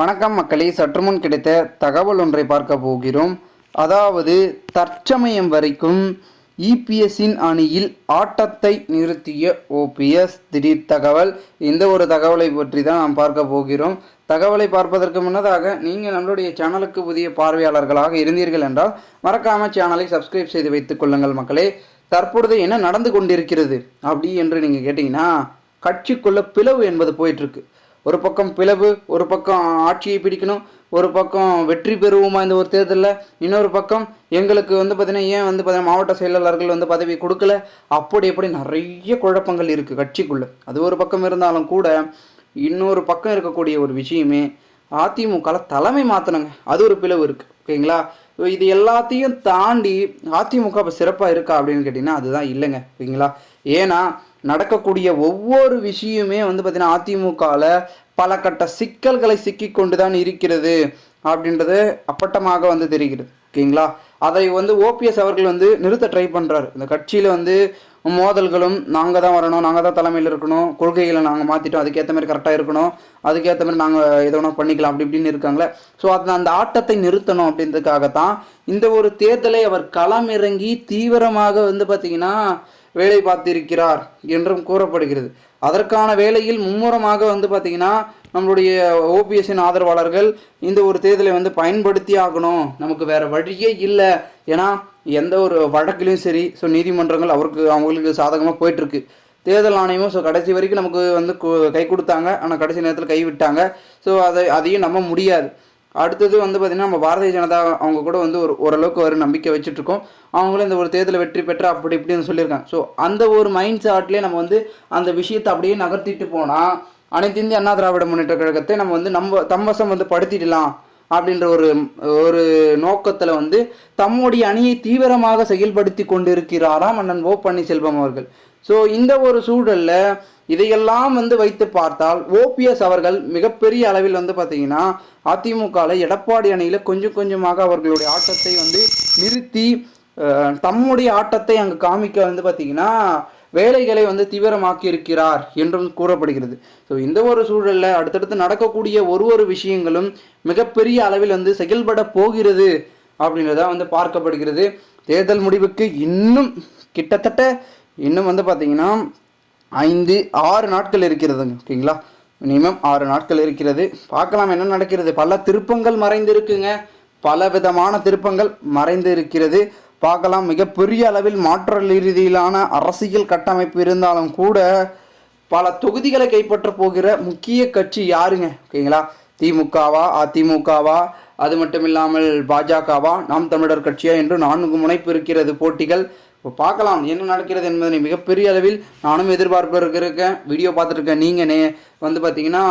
வணக்கம் மக்களே சற்று முன் கிடைத்த தகவல் ஒன்றை பார்க்க போகிறோம். அதாவது தற்சமயம் வரைக்கும் இபிஎஸ்ஸின் அணியில் ஆட்டத்தை நிறுத்திய ஓபிஎஸ் திடீர் தகவல். இந்த ஒரு தகவலை பற்றி தான் நாம் பார்க்க போகிறோம். தகவலை பார்ப்பதற்கு முன்னதாக நீங்கள் நம்மளுடைய சேனலுக்கு புதிய பார்வையாளர்களாக இருந்தீர்கள் என்றால் மறக்காமல் சேனலை சப்ஸ்கிரைப் செய்து வைத்துக் கொள்ளுங்கள் மக்களே. தற்பொழுது என்ன நடந்து கொண்டிருக்கிறது? அப்படி என்று நீங்கள் கேட்டிங்கன்னா கட்சிக்குள்ள பிளவு என்பது போயிட்டுருக்கு ஒரு பக்கம் பிளவு ஒரு பக்கம் ஆட்சியை பிடிக்கணும் ஒரு பக்கம் வெற்றி பெறுவோமா இந்த ஒரு தேர்தலில்? இன்னொரு பக்கம் எங்களுக்கு வந்து பார்த்தீங்கன்னா ஏன் வந்து பார்த்தீங்கன்னா மாவட்ட செயலாளர்கள் வந்து பதவி கொடுக்கல? அப்படி எப்படி நிறைய குழப்பங்கள் இருக்குது கட்சிக்குள்ளே. அது ஒரு பக்கம் இருந்தாலும் கூட இன்னொரு பக்கம் இருக்கக்கூடிய ஒரு விஷயமே அதிமுகவில் தலைமை மாற்றணுங்க அது ஒரு பிளவு இருக்குது ஓகேங்களா? இது எல்லாத்தையும் தாண்டி அதிமுக இப்போ சிறப்பாக இருக்கா அப்படின்னு கேட்டிங்கன்னா அதுதான் இல்லைங்க. ஓகேங்களா? ஏன்னா நடக்கக்கூடிய ஒவ்வொரு விஷயமே வந்து பார்த்திங்கன்னா அதிமுகவில் பல கட்ட சிக்கல்களை சிக்கிக்கொண்டு தான் இருக்கிறது அப்படின்றது அப்பட்டமாக வந்து தெரிகிறது. ஓகேங்களா? அதை வந்து ஓபிஎஸ் அவர்கள் வந்து நிறுத்த ட்ரை பண்ணுறாரு இந்த கட்சியில் வந்து மோதல்களும் நாங்கள் தான் வரணும் நாங்கள் தான் தலைமையில் இருக்கணும் கொள்கைகளை நாங்கள் மாற்றிட்டோம் அதுக்கேற்ற மாதிரி கரெக்டாக இருக்கணும் அதுக்கேற்ற மாதிரி நாங்கள் எது வேணால் பண்ணிக்கலாம் அப்படி இப்படின்னு இருக்காங்களே. ஸோ அது அந்த ஆட்டத்தை நிறுத்தணும் அப்படின்றதுக்காக தான் இந்த ஒரு தேர்தலை அவர் களம் இறங்கி தீவிரமாக வந்து பார்த்திங்கன்னா வேலை பார்த்திருக்கிறார் என்றும் கூறப்படுகிறது. அதற்கான வேலையில் மும்முரமாக வந்து பார்த்திங்கன்னா நம்மளுடைய ஓபிஎஸ்ஸின் ஆதரவாளர்கள் இந்த ஒரு தேர்தலை வந்து பயன்படுத்தி ஆகணும். நமக்கு வேறு வழியே இல்லை. ஏன்னா எந்த ஒரு வழக்கிலையும் சரி ஸோ நீதிமன்றங்கள் அவருக்கு அவங்களுக்கு சாதகமாக போயிட்டுருக்கு. தேர்தல் ஆணையமும் ஸோ கடைசி வரைக்கும் நமக்கு வந்து கு- கை கொடுத்தாங்க. ஆனால் கடைசி நேரத்தில் கைவிட்டாங்க ஸோ அதை அதையும் நம்ப முடியாது. அடுத்தது வந்து பார்த்திங்கன்னா நம்ம பாரதிய ஜனதா அவங்க கூட வந்து ஒரு ஓரளவுக்கு ஒரு நம்பிக்கை வச்சுட்ருக்கோம். அவங்களும் இந்த ஒரு தேர்தலில் வெற்றி பெற்று அப்படி இப்படின்னு சொல்லியிருக்காங்க. ஸோ அந்த ஒரு மைண்ட் சாட்லேயே நம்ம வந்து அந்த விஷயத்தை அப்படியே நகர்த்திட்டு போனால் அனைத்து இந்திய அண்ணா திராவிட முன்னேற்ற கழகத்தை நம்ம வந்து நம்ம தம்வசம் வந்து படுத்திடலாம். அப்படின்ற ஒரு ஒரு நோக்கத்தில் வந்து தம்முடைய அணியை தீவிரமாக செயல்படுத்தி கொண்டிருக்கிறாராம் அண்ணன் ஓ பன்னீர்செல்வம் அவர்கள். ஸோ இந்த ஒரு சூழலில் இதையெல்லாம் வந்து வைத்து பார்த்தால் ஓபிஎஸ் அவர்கள் மிகப்பெரிய அளவில் வந்து பார்த்தீங்கன்னா அதிமுகவில் எடப்பாடி அணியில் கொஞ்சம் கொஞ்சமாக அவர்களுடைய ஆட்டத்தை வந்து நிறுத்தி தம்முடைய ஆட்டத்தை அங்கு காமிக்க வந்து பார்த்தீங்கன்னா வேலைகளை வந்து தீவிரமாக்கி இருக்கிறார் என்றும் கூறப்படுகிறது. ஸோ இந்த ஒரு சூழலில் அடுத்தடுத்து நடக்கக்கூடிய ஒரு ஒரு விஷயங்களும் மிகப்பெரிய அளவில் வந்து செயல்பட போகிறது அப்படின்றத வந்து பார்க்கப்படுகிறது. தேர்தல் முடிவுக்கு இன்னும் கிட்டத்தட்ட இன்னும் வந்து பார்த்தீங்கன்னா ஐந்து ஆறு நாட்கள் இருக்கிறதுங்க. ஓகேங்களா? மினிமம் ஆறு நாட்கள் இருக்கிறது. பார்க்கலாம் என்ன நடக்கிறது. பல திருப்பங்கள் மறைந்து இருக்குங்க பல விதமான திருப்பங்கள் மறைந்து இருக்கிறது பார்க்கலாம். மிகப்பெரிய அளவில் மாற்ற ரீதியிலான அரசியல் கட்டமைப்பு இருந்தாலும் கூட பல தொகுதிகளை கைப்பற்ற போகிற முக்கிய கட்சி யாருங்க? ஓகேங்களா? திமுகவா? அதிமுகவா? அது மட்டும் இல்லாமல் பாஜகவா? நாம் தமிழர் கட்சியா என்று நான்கு முனைப்பு இருக்கிறது போட்டிகள். இப்போ பார்க்கலாம் என்ன நடக்கிறது என்பதனை மிகப்பெரிய அளவில் நானும் எதிர்பார்ப்பு இருக்கேன். வீடியோ பார்த்துருக்கேன் நீங்கள் நே வந்து பார்த்தீங்கன்னா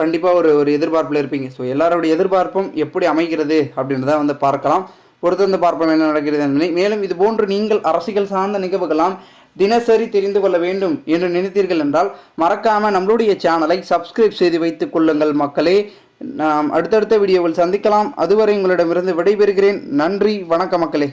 கண்டிப்பாக ஒரு ஒரு எதிர்பார்ப்பில் இருப்பீங்க. ஸோ எல்லாருடைய எதிர்பார்ப்பும் எப்படி அமைகிறது அப்படின்றத வந்து பார்க்கலாம். பொறுத்திருந்து பார்ப்போம் என்ன நடக்கிறது என்பதை. மேலும் இது போன்று நீங்கள் அரசியல் சார்ந்த நிகழ்வுகளாம் தினசரி தெரிந்து கொள்ள வேண்டும் என்று நினைத்தீர்கள் என்றால் மறக்காமல் நம்மளுடைய சேனலை சப்ஸ்கிரைப் செய்து வைத்துக் கொள்ளுங்கள் மக்களே. நாம் அடுத்தடுத்த வீடியோவில் சந்திக்கலாம். அதுவரை உங்களிடமிருந்து விடைபெறுகிறேன். நன்றி வணக்க மக்களே.